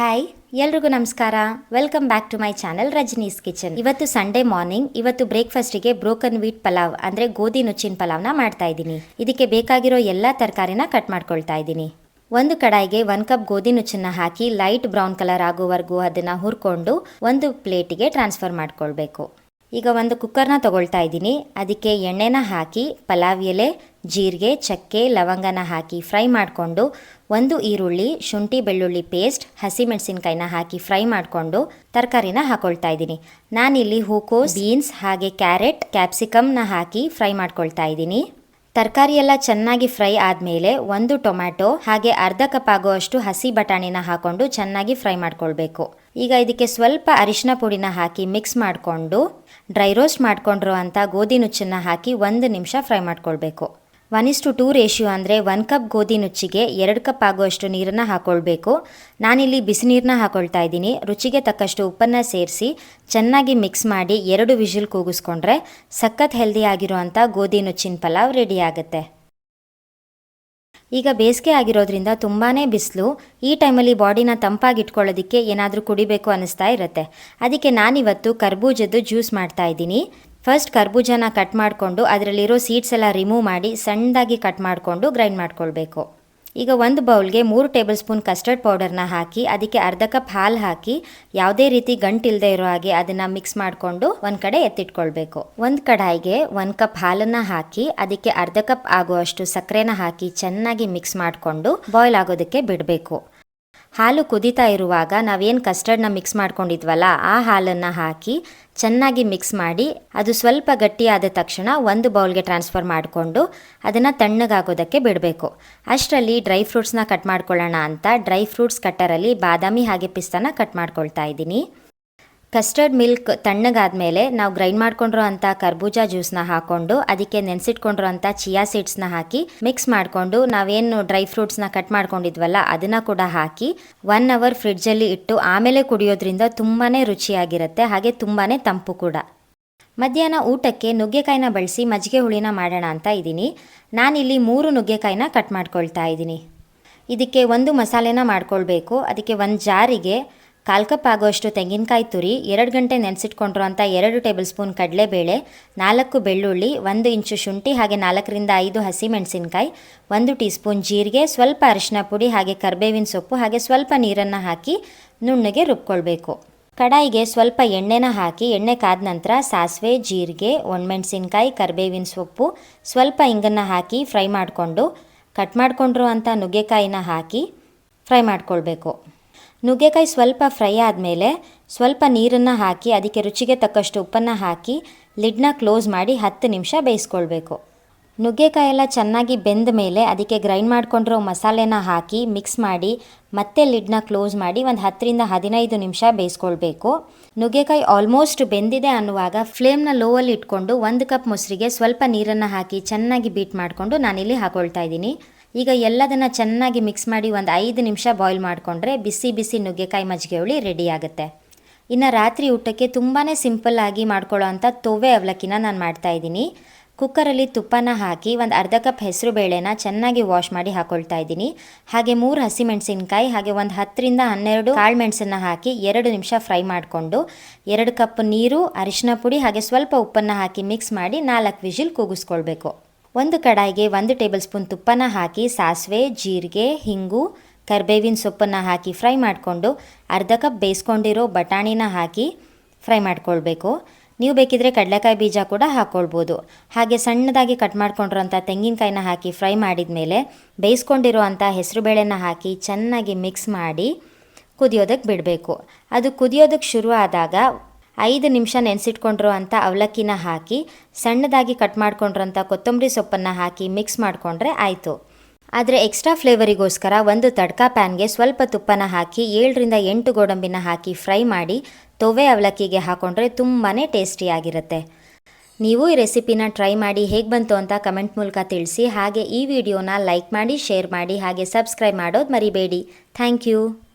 Hi ಎಲ್ರಿಗೂ ನಮಸ್ಕಾರ. Welcome back to my channel Rajani's kitchen ಇವತ್ತು ಸಂಡೇ ಮಾರ್ನಿಂಗ್ ಇವತ್ತು ಬ್ರೇಕ್ಫಾಸ್ಟಿಗೆ ಬ್ರೋಕನ್ ವೀಟ್ ಪಲಾವ್ ಅಂದ್ರೆ ಗೋಧಿ ನುಚ್ಚಿನ ಪಲಾವ್ನ ಮಾಡ್ತಾ ಇದ್ದೀನಿ. ಇದಕ್ಕೆ ಬೇಕಾಗಿರೋ ಎಲ್ಲ ತರಕಾರಿನ ಕಟ್ ಮಾಡ್ಕೊಳ್ತಾ ಇದ್ದೀನಿ. ಒಂದು ಕಡಾಯಿಗೆ ಒನ್ ಕಪ್ ಗೋಧಿ ನುಚ್ಚನ್ನ ಹಾಕಿ ಲೈಟ್ ಬ್ರೌನ್ ಕಲರ್ ಆಗೋವರೆಗೂ ಅದನ್ನ ಹುರ್ಕೊಂಡು, ಒಂದು ಪ್ಲೇಟಿಗೆ ಟ್ರಾನ್ಸ್ಫರ್ ಮಾಡ್ಕೊಳ್ಬೇಕು. ಈಗ ಒಂದು ಕುಕ್ಕರ್ನ ತಗೊಳ್ತಾ ಇದ್ದೀನಿ. ಅದಕ್ಕೆ ಎಣ್ಣೆನ ಹಾಕಿ, ಪಲಾವ್ ಎಲೆ, ಜೀರಿಗೆ, ಚಕ್ಕೆ, ಲವಂಗನ ಹಾಕಿ ಫ್ರೈ ಮಾಡಿಕೊಂಡು, ಒಂದು ಈರುಳ್ಳಿ, ಶುಂಠಿ ಬೆಳ್ಳುಳ್ಳಿ ಪೇಸ್ಟ್, ಹಸಿಮೆಣಸಿನ್ಕಾಯಿನ ಹಾಕಿ ಫ್ರೈ ಮಾಡಿಕೊಂಡು ತರಕಾರಿನ ಹಾಕೊಳ್ತಾ ಇದ್ದೀನಿ. ನಾನಿಲ್ಲಿ ಹೂಕೋಸ್, ಬೀನ್ಸ್ ಹಾಗೆ ಕ್ಯಾರೆಟ್ ಕ್ಯಾಪ್ಸಿಕಮ್ನ ಹಾಕಿ ಫ್ರೈ ಮಾಡ್ಕೊಳ್ತಾ ಇದ್ದೀನಿ. ತರಕಾರಿ ಎಲ್ಲ ಚೆನ್ನಾಗಿ ಫ್ರೈ ಆದಮೇಲೆ ಒಂದು ಟೊಮ್ಯಾಟೊ ಹಾಗೆ ಅರ್ಧ ಕಪ್ ಆಗುವಷ್ಟು ಹಸಿ ಬಟಾಣಿನ ಹಾಕೊಂಡು ಚೆನ್ನಾಗಿ ಫ್ರೈ ಮಾಡ್ಕೊಳ್ಬೇಕು. ಈಗ ಇದಕ್ಕೆ ಸ್ವಲ್ಪ ಅರಿಶಿನ ಪುಡಿನ ಹಾಕಿ ಮಿಕ್ಸ್ ಮಾಡಿಕೊಂಡು ಡ್ರೈ ರೋಸ್ಟ್ ಮಾಡ್ಕೊಂಡಿರುವಂಥ ಗೋಧಿ ನುಚ್ಚನ್ನು ಹಾಕಿ ಒಂದು ನಿಮಿಷ ಫ್ರೈ ಮಾಡ್ಕೊಳ್ಬೇಕು. One is to two ratio ಅಂದರೆ ಒನ್ ಕಪ್ ಗೋಧಿ ನುಚ್ಚಿಗೆ ಎರಡು ಕಪ್ ಆಗುವಷ್ಟು ನೀರನ್ನು ಹಾಕ್ಕೊಳ್ಬೇಕು ನಾನಿಲ್ಲಿ ಬಿಸಿ ನೀರನ್ನ ಹಾಕ್ಕೊಳ್ತಾ ಇದ್ದೀನಿ. ರುಚಿಗೆ ತಕ್ಕಷ್ಟು ಉಪ್ಪನ್ನು ಸೇರಿಸಿ ಚೆನ್ನಾಗಿ ಮಿಕ್ಸ್ ಮಾಡಿ ಎರಡು ವಿಷಲ್ ಕೂಗಿಸ್ಕೊಂಡ್ರೆ ಸಖತ್ ಹೆಲ್ದಿ ಆಗಿರುವಂಥ ಗೋಧಿ ನುಚ್ಚಿನ ಪಲಾವ್ ರೆಡಿ ಆಗುತ್ತೆ. ಈಗ ಬೇಸಿಗೆ ಆಗಿರೋದ್ರಿಂದ ತುಂಬಾ ಬಿಸಿಲು. ಈ ಟೈಮಲ್ಲಿ ಬಾಡಿನ ತಂಪಾಗಿಟ್ಕೊಳ್ಳೋದಕ್ಕೆ ಏನಾದರೂ ಕುಡಿಬೇಕು ಅನ್ನಿಸ್ತಾ ಇರುತ್ತೆ. ಅದಕ್ಕೆ ನಾನಿವತ್ತು ಕರ್ಬೂಜದ್ದು ಜ್ಯೂಸ್ ಮಾಡ್ತಾ ಇದ್ದೀನಿ. ಫಸ್ಟ್ ಕರ್ಬೂಜನ ಕಟ್ ಮಾಡಿಕೊಂಡು ಅದರಲ್ಲಿರೋ ಸೀಡ್ಸ್ ಎಲ್ಲ ರಿಮೂವ್ ಮಾಡಿ ಸಣ್ಣದಾಗಿ ಕಟ್ ಮಾಡಿಕೊಂಡು ಗ್ರೈಂಡ್ ಮಾಡ್ಕೊಳ್ಬೇಕು. ಈಗ ಒಂದು ಬೌಲ್ಗೆ ಮೂರು ಟೇಬಲ್ ಸ್ಪೂನ್ ಕಸ್ಟರ್ಡ್ ಪೌಡರ್ನ ಹಾಕಿ ಅದಕ್ಕೆ ಅರ್ಧ ಕಪ್ ಹಾಲು ಹಾಕಿ ಯಾವುದೇ ರೀತಿ ಗಂಟಿಲ್ಲದೆ ಇರೋ ಹಾಗೆ ಅದನ್ನು ಮಿಕ್ಸ್ ಮಾಡಿಕೊಂಡು ಒಂದು ಕಡೆ ಎತ್ತಿಟ್ಕೊಳ್ಬೇಕು. ಒಂದು ಕಡಾಯಿಗೆ ಒಂದು ಕಪ್ ಹಾಲನ್ನು ಹಾಕಿ ಅದಕ್ಕೆ ಅರ್ಧ ಕಪ್ ಆಗುವಷ್ಟು ಸಕ್ಕರೆನ ಹಾಕಿ ಚೆನ್ನಾಗಿ ಮಿಕ್ಸ್ ಮಾಡಿಕೊಂಡು ಬಾಯ್ಲ್ ಆಗೋದಕ್ಕೆ ಬಿಡಬೇಕು. ಹಾಲು ಕುದೀತಾ ಇರುವಾಗ ನಾವೇನು ಕಸ್ಟರ್ಡ್ನ ಮಿಕ್ಸ್ ಮಾಡ್ಕೊಂಡಿದ್ವಲ್ಲ, ಆ ಹಾಲನ್ನು ಹಾಕಿ ಚೆನ್ನಾಗಿ ಮಿಕ್ಸ್ ಮಾಡಿ ಅದು ಸ್ವಲ್ಪ ಗಟ್ಟಿಯಾದ ತಕ್ಷಣ ಒಂದು ಬೌಲ್ಗೆ ಟ್ರಾನ್ಸ್ಫರ್ ಮಾಡಿಕೊಂಡು ಅದನ್ನು ತಣ್ಣಗಾಗೋದಕ್ಕೆ ಬಿಡಬೇಕು. ಅಷ್ಟರಲ್ಲಿ ಡ್ರೈ ಫ್ರೂಟ್ಸ್ನ ಕಟ್ ಮಾಡ್ಕೊಳ್ಳೋಣ ಅಂತ ಡ್ರೈ ಫ್ರೂಟ್ಸ್ ಕಟ್ಟರಲ್ಲಿ ಬಾದಾಮಿ ಹಾಗೆ ಪಿಸ್ತಾನ ಕಟ್ ಮಾಡ್ಕೊಳ್ತಾ ಇದ್ದೀನಿ. ಕಸ್ಟರ್ಡ್ ಮಿಲ್ಕ್ ತಣ್ಣಗಾದ್ಮೇಲೆ ನಾವು ಗ್ರೈಂಡ್ ಮಾಡ್ಕೊಂಡಿರೋ ಅಂಥ ಕರ್ಬೂಜ ಜ್ಯೂಸ್ನ ಹಾಕೊಂಡು ಅದಕ್ಕೆ ನೆನೆಸಿಟ್ಕೊಂಡಿರೋ ಅಂಥ ಚಿಯಾ ಸೀಡ್ಸ್ನ ಹಾಕಿ ಮಿಕ್ಸ್ ಮಾಡಿಕೊಂಡು ನಾವೇನು ಡ್ರೈ ಫ್ರೂಟ್ಸ್ನ ಕಟ್ ಮಾಡ್ಕೊಂಡಿದ್ವಲ್ಲ ಅದನ್ನು ಕೂಡ ಹಾಕಿ ಒನ್ ಅವರ್ ಫ್ರಿಡ್ಜಲ್ಲಿ ಇಟ್ಟು ಆಮೇಲೆ ಕುಡಿಯೋದ್ರಿಂದ ತುಂಬಾ ರುಚಿಯಾಗಿರುತ್ತೆ, ಹಾಗೆ ತುಂಬಾ ತಂಪು ಕೂಡ. ಮಧ್ಯಾಹ್ನ ಊಟಕ್ಕೆ ನುಗ್ಗೆಕಾಯಿನ ಬಳಸಿ ಮಜ್ಜಿಗೆ ಹುಳಿನ ಮಾಡೋಣ ಅಂತ ಇದ್ದೀನಿ. ನಾನಿಲ್ಲಿ ಮೂರು ನುಗ್ಗೆಕಾಯಿನ ಕಟ್ ಮಾಡ್ಕೊಳ್ತಾ ಇದ್ದೀನಿ. ಇದಕ್ಕೆ ಒಂದು ಮಸಾಲೆನ ಮಾಡ್ಕೊಳ್ಬೇಕು. ಅದಕ್ಕೆ ಒಂದು ಜಾರಿಗೆ ಕಾಲು ಕಪ್ ಆಗುವಷ್ಟು ತೆಂಗಿನಕಾಯಿ ತುರಿ, ಎರಡು ಗಂಟೆ ನೆನೆಸಿಟ್ಕೊಂಡಿರೋ ಅಂಥ ಎರಡು ಟೇಬಲ್ ಸ್ಪೂನ್ ಕಡಲೆಬೇಳೆ, ನಾಲ್ಕು ಬೆಳ್ಳುಳ್ಳಿ, ಒಂದು ಇಂಚು ಶುಂಠಿ ಹಾಗೆ ನಾಲ್ಕರಿಂದ ಐದು ಹಸಿಮೆಣಸಿನಕಾಯಿ, ಒಂದು ಟೀ ಸ್ಪೂನ್ ಜೀರಿಗೆ, ಸ್ವಲ್ಪ ಅರಿಶಿನ ಪುಡಿ ಹಾಗೆ ಕರ್ಬೇವಿನ ಸೊಪ್ಪು ಹಾಗೆ ಸ್ವಲ್ಪ ನೀರನ್ನು ಹಾಕಿ ನುಣ್ಣಗೆ ರುಬ್ಕೊಳ್ಬೇಕು. ಕಡಾಯಿಗೆ ಸ್ವಲ್ಪ ಎಣ್ಣೆನ ಹಾಕಿ ಎಣ್ಣೆ ಕಾದ ನಂತರ ಸಾಸಿವೆ, ಜೀರಿಗೆ, ಒಣಮೆಣಸಿನ್ಕಾಯಿ, ಕರಿಬೇವಿನ ಸೊಪ್ಪು, ಸ್ವಲ್ಪ ಇಂಗನ್ನು ಹಾಕಿ ಫ್ರೈ ಮಾಡಿಕೊಂಡು, ಕಟ್ ಮಾಡಿಕೊಂಡಿರುವಂಥ ನುಗ್ಗೆಕಾಯಿನ ಹಾಕಿ ಫ್ರೈ ಮಾಡ್ಕೊಳ್ಬೇಕು. ನುಗ್ಗೆಕಾಯಿ ಸ್ವಲ್ಪ ಫ್ರೈ ಆದಮೇಲೆ ಸ್ವಲ್ಪ ನೀರನ್ನು ಹಾಕಿ, ಅದಕ್ಕೆ ರುಚಿಗೆ ತಕ್ಕಷ್ಟು ಉಪ್ಪನ್ನು ಹಾಕಿ, ಲಿಡ್ನ ಕ್ಲೋಸ್ ಮಾಡಿ ಹತ್ತು ನಿಮಿಷ ಬೇಯಿಸ್ಕೊಳ್ಬೇಕು. ನುಗ್ಗೆಕಾಯಿ ಎಲ್ಲ ಚೆನ್ನಾಗಿ ಬೆಂದ ಮೇಲೆ ಅದಕ್ಕೆ ಗ್ರೈಂಡ್ ಮಾಡ್ಕೊಂಡಿರೋ ಮಸಾಲೆನ ಹಾಕಿ ಮಿಕ್ಸ್ ಮಾಡಿ ಮತ್ತೆ ಲಿಡ್ನ ಕ್ಲೋಸ್ ಮಾಡಿ ಒಂದು ಹತ್ತರಿಂದ ಹದಿನೈದು ನಿಮಿಷ ಬೇಯಿಸ್ಕೊಳ್ಬೇಕು. ನುಗ್ಗೆಕಾಯಿ ಆಲ್ಮೋಸ್ಟ್ ಬೆಂದಿದೆ ಅನ್ನುವಾಗ ಫ್ಲೇಮ್ನ ಲೋವಲ್ಲಿ ಇಟ್ಕೊಂಡು ಒಂದು ಕಪ್ ಮೊಸರಿಗೆ ಸ್ವಲ್ಪ ನೀರನ್ನು ಹಾಕಿ ಚೆನ್ನಾಗಿ ಬೀಟ್ ಮಾಡಿಕೊಂಡು ನಾನಿಲ್ಲಿ ಹಾಕೊಳ್ತಾ ಇದ್ದೀನಿ. ಈಗ ಎಲ್ಲದನ್ನು ಚೆನ್ನಾಗಿ ಮಿಕ್ಸ್ ಮಾಡಿ ಒಂದು ಐದು ನಿಮಿಷ ಬಾಯ್ಲ್ ಮಾಡಿಕೊಂಡ್ರೆ ಬಿಸಿ ಬಿಸಿ ನುಗ್ಗೆಕಾಯಿ ಮಜ್ಜಿಗೆ ಹುಳಿ ರೆಡಿ ಆಗುತ್ತೆ. ಇನ್ನು ರಾತ್ರಿ ಊಟಕ್ಕೆ ತುಂಬಾ ಸಿಂಪಲ್ಲಾಗಿ ಮಾಡ್ಕೊಳ್ಳೋ ಅಂಥ ತೊವೆ ಅವಲಕ್ಕಿನ ನಾನು ಮಾಡ್ತಾ ಇದ್ದೀನಿ. ಕುಕ್ಕರಲ್ಲಿ ತುಪ್ಪನ ಹಾಕಿ ಒಂದು ಅರ್ಧ ಕಪ್ ಹೆಸರು ಬೇಳೆನ ಚೆನ್ನಾಗಿ ವಾಶ್ ಮಾಡಿ ಹಾಕೊಳ್ತಾ ಇದ್ದೀನಿ. ಹಾಗೆ ಮೂರು ಹಸಿಮೆಣಸಿನ್ಕಾಯಿ ಹಾಗೆ ಒಂದು ಹತ್ತರಿಂದ ಹನ್ನೆರಡು ಕಾಳು ಮೆಣಸನ್ನು ಹಾಕಿ ಎರಡು ನಿಮಿಷ ಫ್ರೈ ಮಾಡಿಕೊಂಡು ಎರಡು ಕಪ್ ನೀರು ಅರಿಶಿನ ಪುಡಿ, ಹಾಗೆ ಸ್ವಲ್ಪ ಉಪ್ಪನ್ನು ಹಾಕಿ ಮಿಕ್ಸ್ ಮಾಡಿ ನಾಲ್ಕು ವಿಜಿಲ್ ಕೂಗಿಸ್ಕೊಳ್ಬೇಕು. ಒಂದು ಕಡಾಯಿಗೆ ಒಂದು ಟೇಬಲ್ ಸ್ಪೂನ್ ತುಪ್ಪನ ಹಾಕಿ, ಸಾಸಿವೆ, ಜೀರಿಗೆ, ಹಿಂಗು, ಕರ್ಬೇವಿನ ಸೊಪ್ಪನ್ನು ಹಾಕಿ ಫ್ರೈ ಮಾಡಿಕೊಂಡು ಅರ್ಧ ಕಪ್ ಬೇಯಿಸ್ಕೊಂಡಿರೋ ಬಟಾಣಿನ ಹಾಕಿ ಫ್ರೈ ಮಾಡ್ಕೊಳ್ಬೇಕು. ನೀವು ಬೇಕಿದ್ರೆ ಕಡಲೆಕಾಯಿ ಬೀಜ ಕೂಡ ಹಾಕ್ಕೊಳ್ಬೋದು ಹಾಗೆ ಸಣ್ಣದಾಗಿ ಕಟ್ ಮಾಡ್ಕೊಂಡಿರೋಂಥ ತೆಂಗಿನಕಾಯಿನ ಹಾಕಿ ಫ್ರೈ ಮಾಡಿದ ಮೇಲೆ ಬೇಯಿಸ್ಕೊಂಡಿರೋ ಅಂಥ ಹೆಸರುಬೇಳೆನ ಹಾಕಿ ಚೆನ್ನಾಗಿ ಮಿಕ್ಸ್ ಮಾಡಿ ಕುದಿಯೋದಕ್ಕೆ ಬಿಡಬೇಕು. ಅದು ಕುದಿಯೋದಕ್ಕೆ ಶುರು ಆದಾಗ ಐದು ನಿಮಿಷ ನೆನೆಸಿಟ್ಕೊಂಡಿರೋ ಅಂಥ ಅವಲಕ್ಕಿನ ಹಾಕಿ, ಸಣ್ಣದಾಗಿ ಕಟ್ ಮಾಡ್ಕೊಂಡಿರೋಂಥ ಕೊತ್ತಂಬರಿ ಸೊಪ್ಪನ್ನು ಹಾಕಿ ಮಿಕ್ಸ್ ಮಾಡಿಕೊಂಡ್ರೆ ಆಯಿತು. ಆದರೆ ಎಕ್ಸ್ಟ್ರಾ ಫ್ಲೇವರಿಗೋಸ್ಕರ ಒಂದು ತಡ್ಕ ಪ್ಯಾನ್ಗೆ ಸ್ವಲ್ಪ ತುಪ್ಪನ ಹಾಕಿ, ಏಳರಿಂದ ಎಂಟು ಗೋಡಂಬಿನ ಹಾಕಿ ಫ್ರೈ ಮಾಡಿ ತೊವೆ ಅವಲಕ್ಕಿಗೆ ಹಾಕೊಂಡ್ರೆ ತುಂಬಾ ಟೇಸ್ಟಿಯಾಗಿರುತ್ತೆ. ನೀವು ಈ ರೆಸಿಪಿನ ಟ್ರೈ ಮಾಡಿ ಹೇಗೆ ಬಂತು ಅಂತ ಕಮೆಂಟ್ ಮೂಲಕ ತಿಳಿಸಿ, ಹಾಗೆ ಈ ವಿಡಿಯೋನ ಲೈಕ್ ಮಾಡಿ, ಶೇರ್ ಮಾಡಿ, ಹಾಗೆ ಸಬ್ಸ್ಕ್ರೈಬ್ ಮಾಡೋದು ಮರಿಬೇಡಿ. Thank you.